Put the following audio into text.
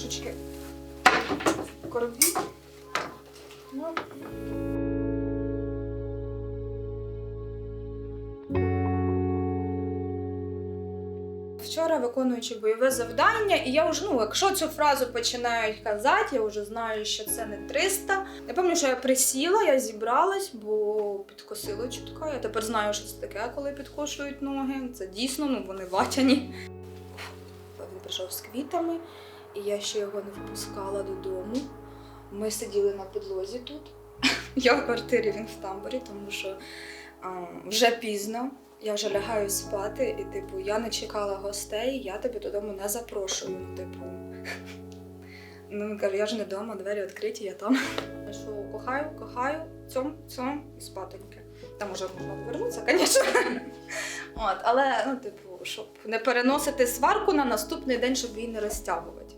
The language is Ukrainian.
трошечки крові. Ну. Вчора виконуючи бойове завдання, і я вже, ну, якщо цю фразу починають казати, я вже знаю, що це не 300. Я пам'ятаю, що я присіла, я зібралась, бо підкосило чутка. Я тепер знаю, що це таке, коли підкошують ноги. Це дійсно, ну вони ватяні. Він прийшов з квітами, і я ще його не впускала додому. Ми сиділи на підлозі тут. Я в квартирі, він в тамбурі, тому що а, вже пізно. Я вже лягаю спати, і типу, я не чекала гостей, я тебе додому не запрошую. Типу. Ну, він каже, я ж не вдома, двері відкриті, я там. Що, кохаю, кохаю, цьом, цьом і спатоньки. Там уже можна повернутися, звісно. От, але, ну, типу, щоб не переносити сварку на наступний день, щоб її не розтягувати.